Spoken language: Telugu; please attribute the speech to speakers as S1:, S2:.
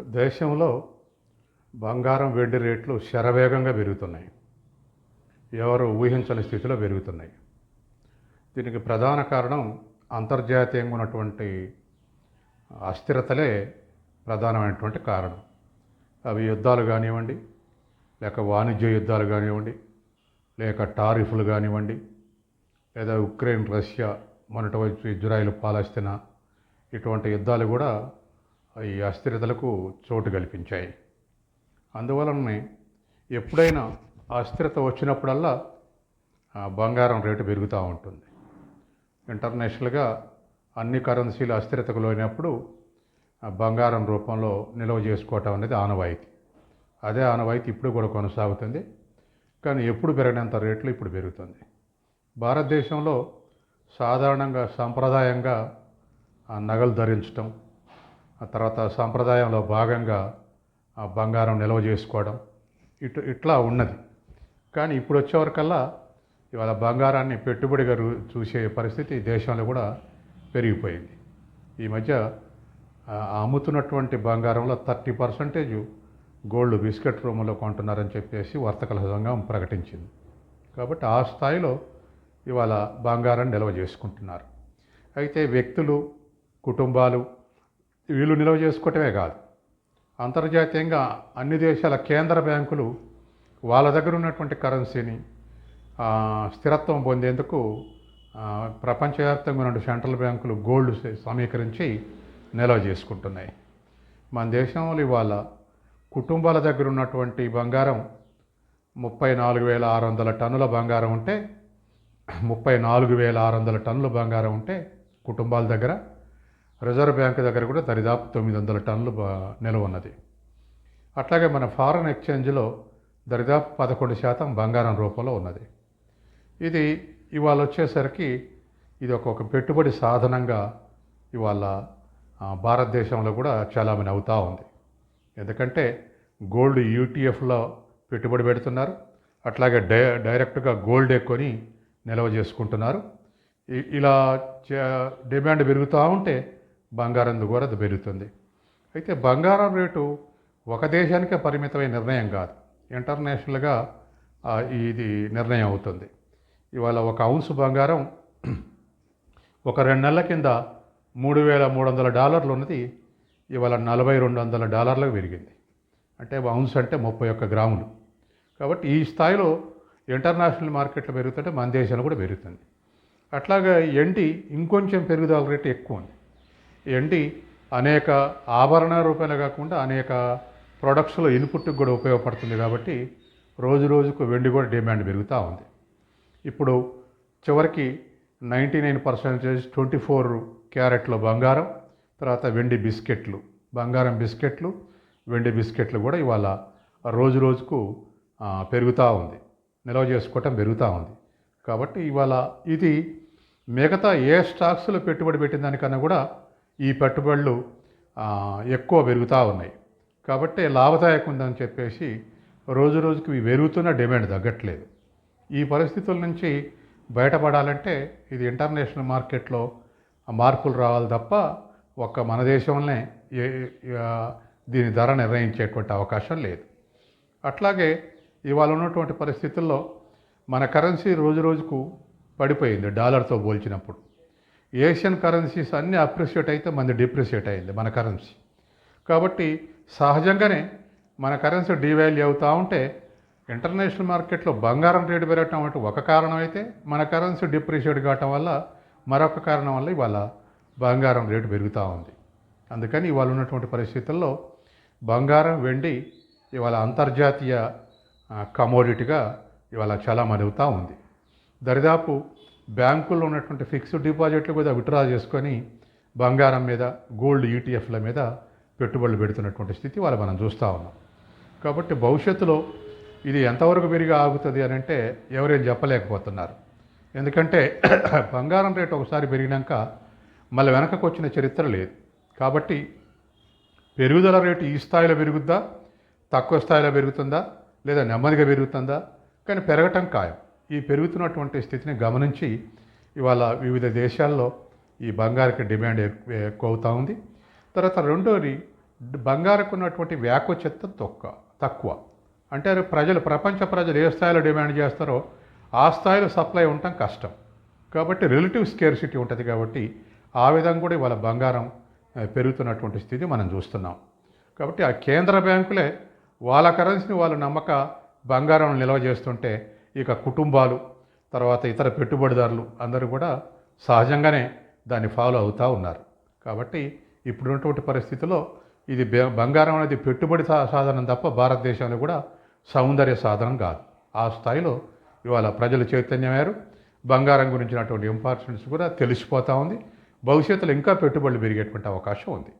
S1: దేశంలో బంగారం వెండి రేట్లు శరవేగంగా పెరుగుతున్నాయి. ఎవరు ఊహించని స్థితిలో పెరుగుతున్నాయి. దీనికి ప్రధాన కారణం అంతర్జాతీయంగా ఉన్నటువంటి అస్థిరతలే ప్రధానమైనటువంటి కారణం. అవి యుద్ధాలు కానివ్వండి లేక వాణిజ్య యుద్ధాలు కానివ్వండి లేక టారిఫ్లు కానివ్వండి లేదా ఉక్రెయిన్ రష్యా మొన్నటి వైపు ఇజ్రాయిల్ పాలస్తీనా ఇటువంటి యుద్ధాలు కూడా ఈ అస్థిరతలకు చోటు కల్పించాయి. అందువలనే ఎప్పుడైనా అస్థిరత వచ్చినప్పుడల్లా బంగారం రేటు పెరుగుతూ ఉంటుంది. ఇంటర్నేషనల్గా అన్ని కరెన్సీలు అస్థిరతకు లోనప్పుడు బంగారం రూపంలో నిల్వ చేసుకోవటం అనేది ఆనవాయితీ. అదే ఆనవాయితీ ఇప్పుడు కూడా కొనసాగుతుంది. కానీ ఎప్పుడు పెరిగినంత రేట్లు ఇప్పుడు పెరుగుతుంది. భారతదేశంలో సాధారణంగా సాంప్రదాయంగా ఆ నగలు ధరించటం ఆ తర్వాత సాంప్రదాయంలో భాగంగా ఆ బంగారం నిల్వ చేసుకోవడం ఇటు ఇట్లా ఉన్నది. కానీ ఇప్పుడు వచ్చేవరకల్లా ఇవాళ బంగారాన్ని పెట్టుబడిగా చూసే పరిస్థితి దేశంలో కూడా పెరిగిపోయింది. ఈ మధ్య అమ్ముతున్నటువంటి బంగారంలో థర్టీ పర్సెంటేజ్ గోల్డ్ బిస్కెట్ రూమ్లో కొంటున్నారని చెప్పేసి వర్తకల సంఘం ప్రకటించింది. కాబట్టి ఆ స్థాయిలో ఇవాళ బంగారాన్ని నిల్వ చేసుకుంటున్నారు. అయితే వ్యక్తులు కుటుంబాలు వీళ్ళు నిల్వ చేసుకోవటమే కాదు. అంతర్జాతీయంగా అన్ని దేశాల కేంద్ర బ్యాంకులు వాళ్ళ దగ్గర ఉన్నటువంటి కరెన్సీని స్థిరత్వం పొందేందుకు ప్రపంచవ్యాప్తంగా ఉన్న సెంట్రల్ బ్యాంకులు గోల్డ్ సమీకరించి నిల్వ చేసుకుంటున్నాయి. మన దేశంలో ఇవాళ కుటుంబాల దగ్గర ఉన్నటువంటి బంగారం ముప్పై నాలుగు వేల ఆరు వందల టన్నుల బంగారం ఉంటే ముప్పై నాలుగు వేల ఆరు వందల టన్నుల బంగారం ఉంటే కుటుంబాల దగ్గర రిజర్వ్ బ్యాంక్ దగ్గర కూడా దరిదాపు తొమ్మిది వందల టన్నులు బ- నిల్వ ఉన్నది. అట్లాగే మన ఫారెన్ ఎక్స్చేంజ్లో దరిదాపు పదకొండు శాతం బంగారం రూపంలో ఉన్నది. ఇది ఇవాళ వచ్చేసరికి ఇది ఒక పెట్టుబడి సాధనంగా ఇవాళ భారతదేశంలో కూడా చాలామంది అవుతూ ఉంది. ఎందుకంటే గోల్డ్ యూటీఎఫ్లో పెట్టుబడి పెడుతున్నారు. అట్లాగే డై డైరెక్ట్గా గోల్డ్ కొని నిల్వ చేసుకుంటున్నారు. ఇలా డిమాండ్ పెరుగుతూ ఉంటే బంగారం కూడా పెరుగుతుంది. అయితే బంగారం రేటు ఒక దేశానికే పరిమితమైన నిర్ణయం కాదు. ఇంటర్నేషనల్గా ఇది నిర్ణయం అవుతుంది. ఇవాళ ఒక ఔన్స్ బంగారం ఒక రెండు నెలల కింద మూడు వేల మూడు వందల డాలర్లు ఉన్నది. ఇవాళ నలభై రెండు వందల డాలర్లకు పెరిగింది. అంటే ఔన్స్ అంటే ముప్పై ఒక్క గ్రాములు. కాబట్టి ఈ స్థాయిలో ఇంటర్నేషనల్ మార్కెట్లో పెరుగుతుంటే మన దేశంలో కూడా పెరుగుతుంది. అట్లాగే ఎండి ఇంకొంచెం పెరుగుదల రేటు ఎక్కువ ఉంది. ఏంటి అనేక ఆభరణ రూపాయలు కాకుండా అనేక ప్రొడక్ట్స్లో ఇన్పుట్కి కూడా ఉపయోగపడుతుంది కాబట్టి రోజు రోజుకు వెండి కూడా డిమాండ్ పెరుగుతూ ఉంది. ఇప్పుడు చివరికి ninety nine percentage twenty four క్యారెట్లో బంగారం తర్వాత వెండి బిస్కెట్లు బంగారం బిస్కెట్లు వెండి బిస్కెట్లు కూడా ఇవాళ రోజు రోజుకు పెరుగుతూ ఉంది. నిల్వ చేసుకోవటం పెరుగుతూ ఉంది. కాబట్టి ఇవాళ ఇది మిగతా ఏ స్టాక్స్లో పెట్టుబడి పెట్టిన దానికన్నా కూడా ఈ పెట్టుబడులు ఎక్కువ పెరుగుతూ ఉన్నాయి. కాబట్టి లాభదాయకం ఉందని చెప్పేసి రోజు రోజుకి పెరుగుతున్న డిమాండ్ తగ్గట్లేదు. ఈ పరిస్థితుల నుంచి బయటపడాలంటే ఇది ఇంటర్నేషనల్ మార్కెట్లో మార్పులు రావాలి తప్ప ఒక్క మన దేశంలోనే దీని ధర నిర్ణయించేటువంటి అవకాశం లేదు. అట్లాగే ఇవాళ ఉన్నటువంటి పరిస్థితుల్లో మన కరెన్సీ రోజు రోజుకు పడిపోయింది డాలర్తో పోల్చినప్పుడు. ఏషియన్ కరెన్సీస్ అన్నీ అప్రిషియేట్ అయితే మనది డిప్రిషియేట్ అయింది మన కరెన్సీ. కాబట్టి సహజంగానే మన కరెన్సీ డివాల్యూ అవుతూ ఉంటే ఇంటర్నేషనల్ మార్కెట్లో బంగారం రేటు పెరగటం అంటే ఒక కారణం అయితే మన కరెన్సీ డిప్రిషియేట్ కావటం వల్ల మరొక కారణం వల్ల ఇవాళ బంగారం రేటు పెరుగుతూ ఉంది. అందుకని ఇవాళ ఉన్నటువంటి పరిస్థితుల్లో బంగారం వెండి ఇవాళ అంతర్జాతీయ కమోడిటీగా ఇవాళ చలామణి అవుతూ ఉంది. దరిదాపు బ్యాంకుల్లో ఉన్నటువంటి ఫిక్స్డ్ డిపాజిట్లు కూడా విత్డ్రా చేసుకొని బంగారం మీద గోల్డ్ ఈటీఎఫ్ల మీద పెట్టుబడులు పెడుతున్నటువంటి స్థితి వాళ్ళు మనం చూస్తూ ఉన్నాం. కాబట్టి భవిష్యత్తులో ఇది ఎంతవరకు పెరిగి ఆగుతుంది అని అంటే ఎవరేం చెప్పలేకపోతున్నారు. ఎందుకంటే బంగారం రేటు ఒకసారి పెరిగినాక మళ్ళీ వెనకకు వచ్చిన చరిత్ర లేదు. కాబట్టి పెరుగుదల రేటు ఈ స్థాయిలో పెరుగుద్దా తక్కువ స్థాయిలో పెరుగుతుందా లేదా నెమ్మదిగా పెరుగుతుందా కానీ పెరగటం ఖాయం. ఈ పెరుగుతున్నటువంటి స్థితిని గమనించి ఇవాళ వివిధ దేశాల్లో ఈ బంగారుకి డిమాండ్ ఎక్కువ ఎక్కువ అవుతూ ఉంది. తర్వాత రెండోది బంగారకు ఉన్నటువంటి వ్యాకోచిత్తం తొక్క తక్కువ. అంటే ప్రజలు ప్రపంచ ప్రజలు ఏ స్థాయిలో డిమాండ్ చేస్తారో ఆ స్థాయిలో సప్లై ఉండటం కష్టం. కాబట్టి రిలేటివ్ స్కేర్సిటీ ఉంటుంది కాబట్టి ఆ విధంగా కూడా ఇవాళ బంగారం పెరుగుతున్నటువంటి స్థితి మనం చూస్తున్నాం. కాబట్టి ఆ కేంద్ర బ్యాంకులే వాళ్ళ కరెన్సీని వాళ్ళు నమ్మక బంగారం నిల్వ చేస్తుంటే ఇక కుటుంబాలు తర్వాత ఇతర పెట్టుబడిదారులు అందరూ కూడా సహజంగానే దాన్ని ఫాలో అవుతూ ఉన్నారు. కాబట్టి ఇప్పుడున్నటువంటి పరిస్థితిలో ఇది బంగారం అనేది పెట్టుబడి సా- సాధనం తప్ప భారతదేశంలో కూడా సౌందర్య సాధనం కాదు. ఆ స్థాయిలో ఇవాళ ప్రజలు చైతన్యమయ్యారు బంగారం గురించినటువంటి ఇంపార్టెన్స్ కూడా తెలిసిపోతూ ఉంది. భవిష్యత్తులో ఇంకా పెట్టుబడులు పెరిగేటువంటి అవకాశం ఉంది.